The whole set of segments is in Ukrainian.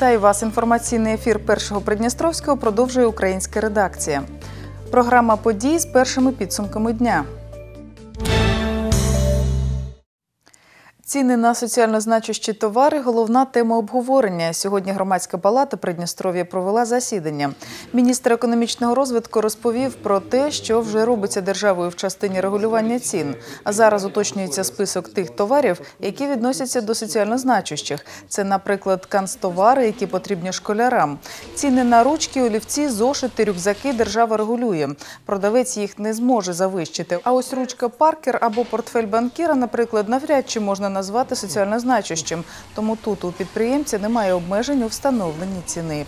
Вітаю вас. Інформаційний ефір першого Придністровського продовжує українська редакція. Програма подій з першими підсумками дня. Ціни на соціально значущі товари головна тема обговорення. Сьогодні громадська палата Придністров'я провела засідання. Міністр економічного розвитку розповів про те, що вже робиться державою в частині регулювання цін. А зараз уточнюється список тих товарів, які відносяться до соціально значущих. Це, наприклад, канцтовари, які потрібні школярам. Ціни на ручки, олівці, зошити, рюкзаки держава регулює. Продавець їх не зможе завищити. А ось ручка паркер або портфель банкіра, наприклад, навряд чи можна назвати соціально значущим. Тому тут у підприємця немає обмежень у встановленні ціни.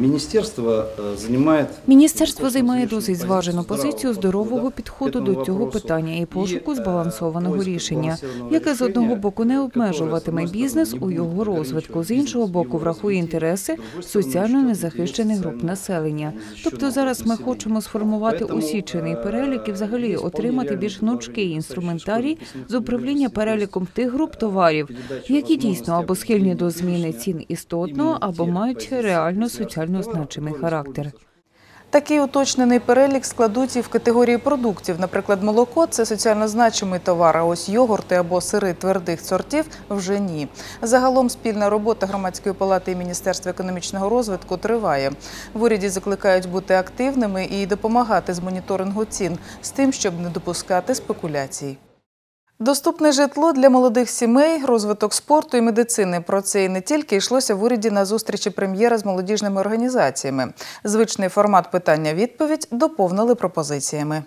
Міністерство е, займає Міністерство займає досить зважену позицію здорового підходу до цього питання і пошуку збалансованого рішення, яке з одного боку не обмежуватиме бізнес у його розвитку, з іншого боку, врахує інтереси соціально незахищених груп населення. Тобто зараз ми хочемо сформувати усічений перелік і взагалі отримати більш гнучкий інструментарій з управління переліком тих груп товарів, які дійсно або схильні до зміни цін істотно, або мають реально соціально значимий характер. Такий уточнений перелік складуть і в категорії продуктів. Наприклад, молоко це соціально значимий товар, а ось йогурти або сири твердих сортів вже ні. Загалом спільна робота громадської палати і Міністерства економічного розвитку триває. В уряді закликають бути активними і допомагати з моніторингу цін з тим, щоб не допускати спекуляцій. Доступне житло для молодих сімей, розвиток спорту і медицини. Про це і не тільки йшлося в уряді на зустрічі прем'єра з молодіжними організаціями. Звичний формат питання-відповідь доповнили пропозиціями.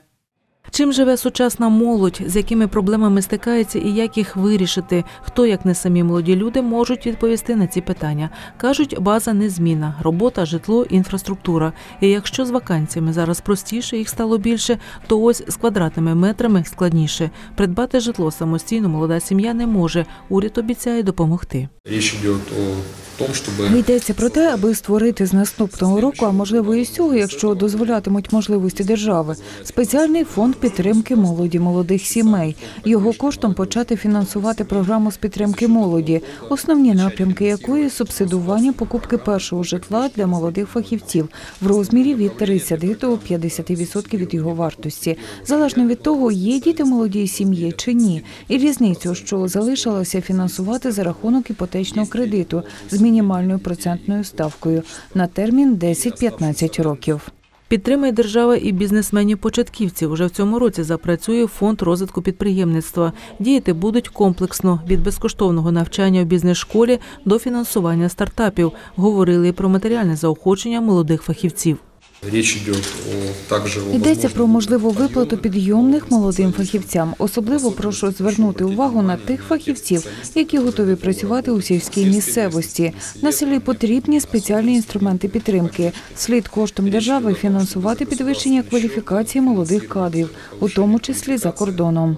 Чим живе сучасна молодь, з якими проблемами стикається і як їх вирішити? Хто, як не самі молоді люди, можуть відповісти на ці питання? Кажуть, база незмінна – робота, житло, інфраструктура. І якщо з вакансіями зараз простіше, їх стало більше, то ось з квадратними метрами складніше. Придбати житло самостійно молода сім'я не може. Уряд обіцяє допомогти. Речь идет о том, чтобы Йдеться про те, аби створити з наступного року, а можливо і з цього, якщо дозволятимуть можливості держави, спеціальний фонд підтримки молоді молодих сімей. Його коштом почати фінансувати програму з підтримки молоді, основні напрямки якої субсидування покупки першого житла для молодих фахівців в розмірі від 30 до 50% від його вартості, залежно від того, є діти молодій сім'ї чи ні, і різницю, що залишилося фінансувати за рахунок іпотечного кредиту з мінімальною процентною ставкою на термін 10-15 років. Підтримає держава і бізнесменів-початківців. Уже в цьому році запрацює фонд розвитку підприємництва. Діяти будуть комплексно від безкоштовного навчання у бізнес-школі до фінансування стартапів. Говорили і про матеріальне заохочення молодих фахівців. Речь идет о также о Йдеться про можливу виплату підйомних молодим фахівцям. Особливо прошу звернути увагу на тих фахівців, які готові працювати у сільській місцевості. На селі потрібні спеціальні інструменти підтримки. Слід коштом держави фінансувати підвищення кваліфікації молодих кадрів, у тому числі за кордоном.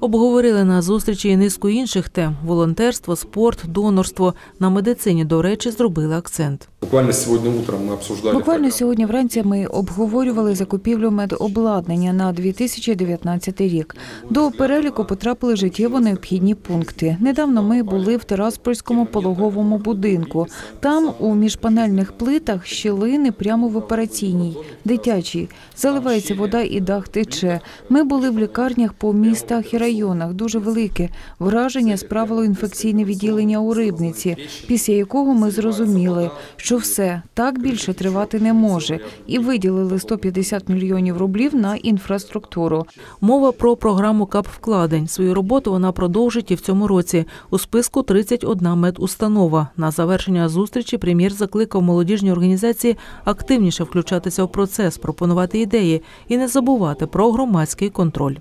Обговорили на зустрічі і низку інших тем: волонтерство, спорт, донорство. На медицині, до речі, зробили акцент. Буквально сегодня утром мы обсуждали Буквально сьогодні вранці ми обговорювали закупівлю медобладнання на 2019 рік. До переліку потрапили життєво необхідні пункти. Недавно ми були в Тераспольському пологовому будинку. Там у міжпанельних плитах щілини прямо в операційній, дитячій. Заливається вода і дах тече. Ми були в лікарнях по містах і районах. Дуже велике враження справило інфекційне відділення у рибниці, після якого ми зрозуміли, що все так більше тривати не може, і виділили 150 мільйонів рублів на інфраструктуру. Мова про програму КАП вкладень. Свою роботу вона продовжить і в цьому році. У списку 31 медустанова. На завершення зустрічі прем'єр закликав молодіжні організації активніше включатися в процес, пропонувати ідеї і не забувати про громадський контроль.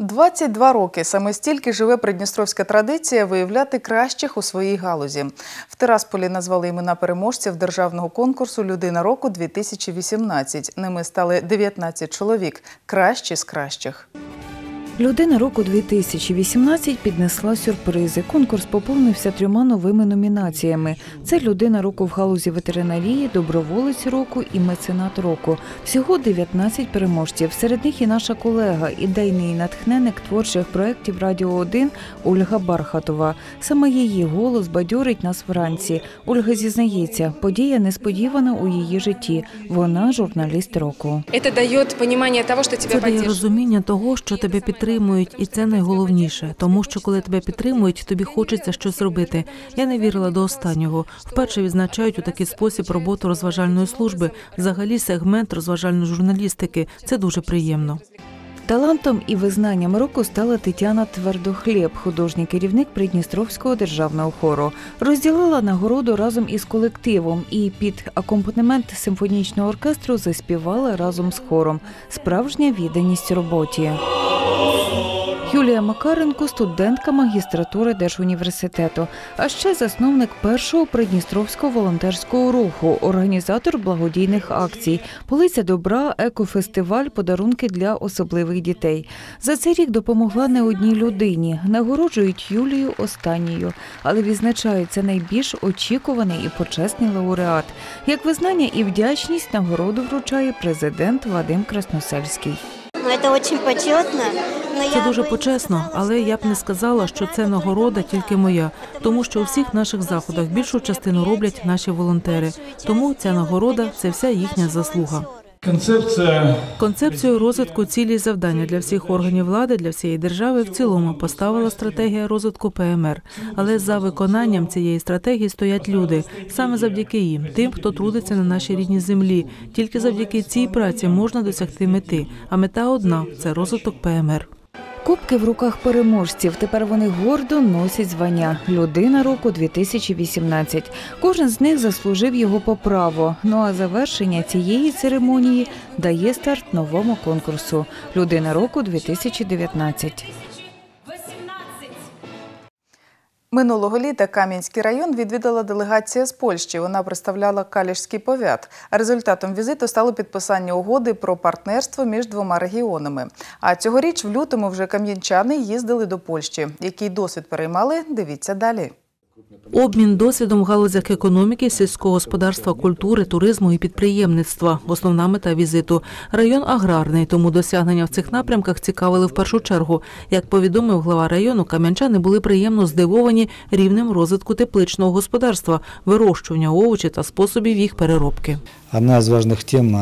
22 роки саме стільки живе придністровська традиція виявляти кращих у своїй галузі. В Тирасполі назвали імена переможців державного конкурсу Людина року 2018 Ними стали 19 чоловік, кращі з кращих. Людина року 2018 піднесла сюрпризи. Конкурс поповнився трьома новими номінаціями: це людина року в галузі ветеринарії, доброволець року і меценат року. Всього 19 переможців. Серед них і наша колега, ідейний натхненник творчих проєктів Радіо 1 Ольга Бархатова. Саме її голос бадьорить нас вранці. Ольга зізнається, подія несподівана у її житті. Вона журналіст року. Это дает того, что тебя Це дає розуміння того, що тебе підтримують, і це найголовніше, тому що коли тебе підтримують, тобі хочеться щось робити. Я не вірила до останнього. Вперше відзначають у такий спосіб роботу розважальної служби, взагалі сегмент розважальної журналістики. Це дуже приємно. Талантом і визнанням року стала Тетяна Твердохлєб, художній керівник Придністровського державного хору. Розділила нагороду разом із колективом і під акомпанемент симфонічного оркестру заспівала разом з хором. Справжня відданість роботі. Юлія Макаренко, студентка магістратури Держуніверситету, а ще засновник першого придністровського волонтерського руху, організатор благодійних акцій, полиця добра, екофестиваль, подарунки для особливих дітей. За цей рік допомогла не одній людині. Нагороджують Юлію останньою, але відзначається найбільш очікуваний і почесний лауреат. Як визнання і вдячність нагороду вручає президент Вадим Красносельський. Ну, это очень почетно. Це дуже почесно, але я б не сказала, що це нагорода тільки моя, тому що у всіх наших заходах більшу частину роблять наші волонтери. Тому ця нагорода це вся їхня заслуга. Концепція Концепцію розвитку цілі завдання для всіх органів влади, для всієї держави в цілому поставила стратегія розвитку ПМР. Але за виконанням цієї стратегії стоять люди. Саме завдяки їм, тим, хто трудиться на нашій рідній землі. Тільки завдяки цій праці можна досягти мети. А мета одна це розвиток ПМР. Кубки в руках переможців. Тепер вони гордо носять звання Людина року 2018. Кожен з них заслужив його по праву. Ну а завершення цієї церемонії дає старт новому конкурсу Людина року 2019. Минулого літа Кам'янський район відвідала делегація з Польщі. Вона представляла Калішський повят. Результатом візиту стало підписання угоди про партнерство між двома регіонами. А цьогоріч в лютому вже кам'янчани їздили до Польщі. Який досвід переймали? Дивіться далі. Обмін досвідом в галузях економіки, сільського господарства, культури, туризму і підприємництва. Основна мета візиту. Район аграрний, тому досягнення в цих напрямках цікавили в першу чергу. Як повідомив глава району, кам'янчани були приємно здивовані рівнем розвитку тепличного господарства, вирощування овочів та способів їх переробки. Одна из важных тем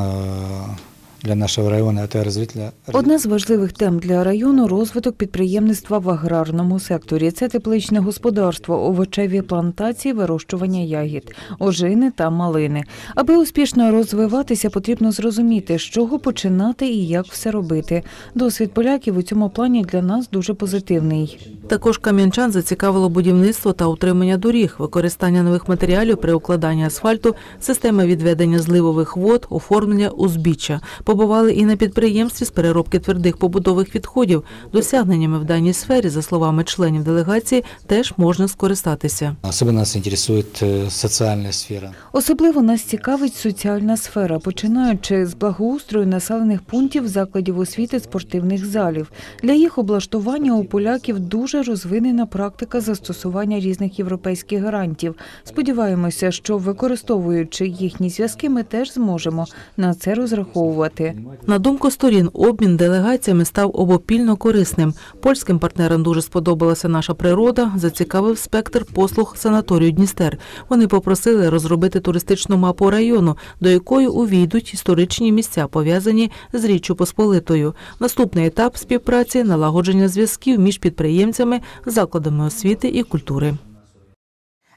для нашего района – это развитие Одна з важливих тем для району розвиток підприємництва в аграрному секторі. Це тепличне господарство, овочеві плантації, вирощування ягід, ожини та малини. Аби успішно розвиватися, потрібно зрозуміти, з чого починати і як все робити. Досвід поляків у цьому плані для нас дуже позитивний. Також кам'янчан зацікавило будівництво та утримання доріг, використання нових матеріалів при укладанні асфальту, система відведення зливових вод, оформлення узбіччя. Побували і на підприємстві з переробки твердих побутових відходів. Досягненнями в даній сфері, за словами членів делегації, теж можна скористатися. Особенно нас интересует э, социальная сфера. Особливо нас цікавить соціальна сфера, починаючи з благоустрою населених пунктів, закладів освіти, спортивних залів. Для їх облаштування у поляків дуже розвинена практика застосування різних європейських грантів. Сподіваємося, що використовуючи їхні зв'язки, ми теж зможемо на це розраховувати. На думку сторін, обмін делегаціями став обопільно корисним. Польським партнерам дуже сподобалася наша природа, зацікавив спектр послуг санаторію Дністер. Вони попросили розробити туристичну мапу району, до якої увійдуть історичні місця, пов'язані з Річчю Посполитою. Наступний етап співпраці налагодження зв'язків між підприємцями, закладами освіти і культури.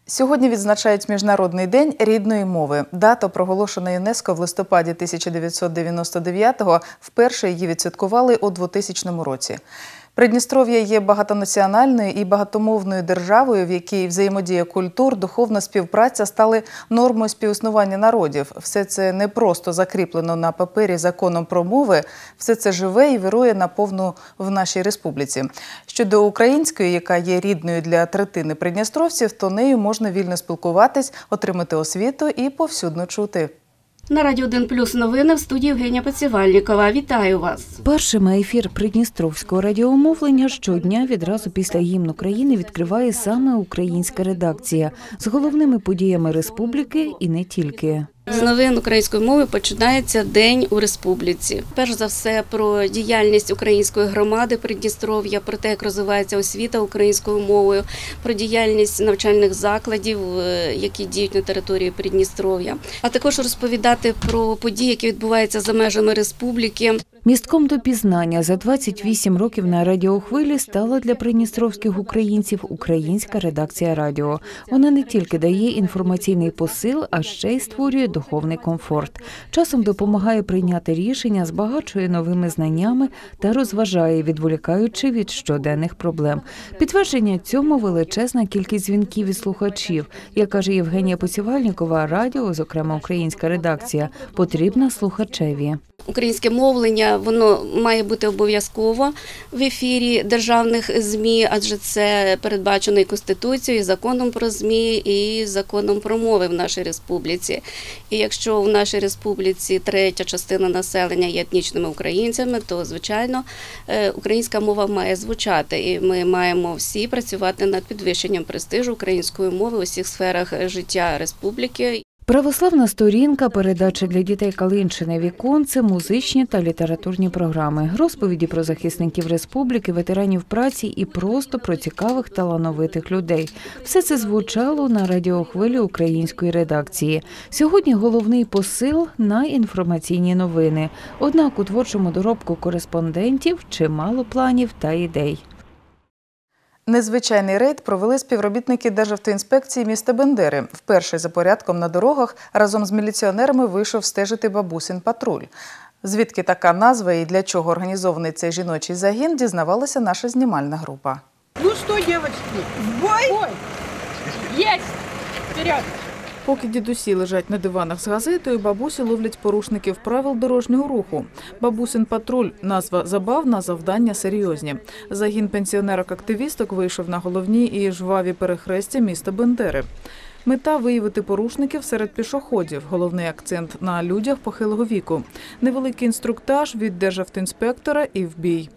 Сьогодні відзначають Міжнародний день рідної мови. Дата проголошена ЮНЕСКО в листопаді 1999-го. Вперше її відсвяткували у 2000 році. Придністров'я є багатонаціональною і багатомовною державою, в якій взаємодія культур, духовна співпраця стали нормою співіснування народів. Все це не просто закріплено на папері законом про мови, все це живе і вирує наповну в нашій республіці. Щодо української, яка є рідною для третини придністровців, то нею можна вільно спілкуватись, отримати освіту і повсюдно чути. На радіо 1 плюс новини в студії Євгенія Пацівальнікова. Вітаю вас. Першими ефір Придністровського радіомовлення щодня відразу після гімну країни відкриває саме українська редакція з головними подіями республіки і не тільки. З новин української мови починається день у республіці. Перш за все про діяльність української громади Придністров'я, про те, як розвивається освіта українською мовою, про діяльність навчальних закладів, е, які діють на території Придністров'я, а також розповідати про події, які відбуваються за межами республіки. Містком до пізнання за 28 років на радіохвилі стала для придністровських українців українська редакція радіо. Вона не тільки дає інформаційний посил, а ще й створює духовний комфорт. Часом допомагає прийняти рішення, збагачує новими знаннями та розважає, відволікаючи від щоденних проблем. Підтвердження цьому величезна кількість дзвінків від слухачів. Як каже Євгенія Поцівальникова, радіо, зокрема українська редакція, потрібна слухачеві. Українське мовлення воно має бути обов'язково в ефірі державних змі, адже це передбачено і конституцією, і законом про змі, і законом про мови в нашій республіці. І якщо в нашій республіці третя частина населення є етнічними українцями, то звичайно е, українська мова має звучати, і ми маємо всі працювати над підвищенням престижу української мови у всіх сферах життя республіки. Православна сторінка, передача для дітей Калинщини віконце, музичні та літературні програми, розповіді про захисників республіки, ветеранів праці і просто про цікавих талановитих людей. Все це звучало на радіохвилі української редакції. Сьогодні головний посил на інформаційні новини. Однак у творчому доробку кореспондентів чимало планів та ідей. Незвичайний рейд провели співробітники Державтоінспекції міста Бендери. Вперше за порядком на дорогах разом з міліціонерами вийшов стежити бабусин патруль. Звідки така назва і для чого організований цей жіночий загін, дізнавалася наша знімальна група. Ну що, дівчатки, в бой? бой. Вперед! Поки дідусі лежать на диванах з газетою, бабусі ловлять порушників правил дорожнього руху. Бабусин патруль назва забавна, завдання серйозні. Загін пенсіонерок-активісток вийшов на головні і жваві перехрестя міста Бендери. Мета виявити порушників серед пішоходів. Головний акцент на людях похилого віку. Невеликий інструктаж від державтоінспектора і в бій.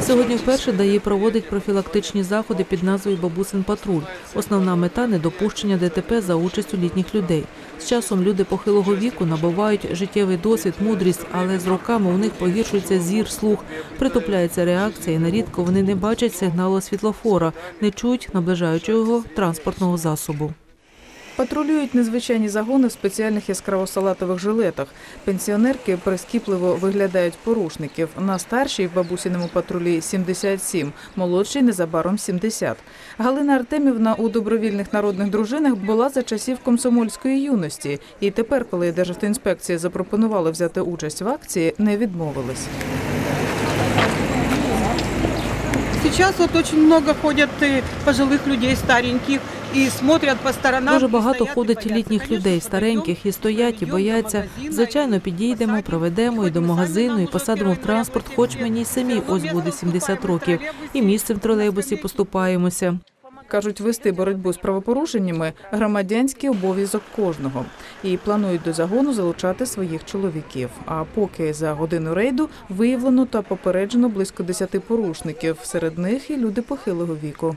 Сьогодні вперше ДАІ проводить профілактичні заходи під назвою Бабусин патруль. Основна мета недопущення ДТП за участю літніх людей. З часом люди похилого віку набувають життєвий досвід, мудрість, але з роками у них погіршується зір, слух, притупляється реакція. і Нерідко вони не бачать сигналу світлофора, не чують наближаючого транспортного засобу. Патрулюють незвичайні загони в спеціальних яскраво-салатових жилетах. Пенсіонерки прискіпливо виглядають порушників. На старшій в бабусіному патрулі 77, молодшій незабаром 70. Галина Артемівна у добровільних народних дружинах була за часів комсомольської юності. І тепер, коли Державтоінспекція запропонувала взяти участь в акції, не відмовилась. Сейчас вот очень много ходят э, пожилых людей, стареньких, и смотрят по сторонам. Дуже багато ходить літніх людей, стареньких, і стоять, і бояться. Звичайно, підійдемо, проведемо і до магазину, і посадимо в транспорт, хоч мені й самі ось буде міста 70 років. І місцем в тролейбусі поступаємося. Кажуть, вести боротьбу з правопорушеннями громадянський обов'язок кожного. І планують до загону залучати своїх чоловіків. А поки за годину рейду виявлено та попереджено близько 10 порушників. Серед них і люди похилого віку.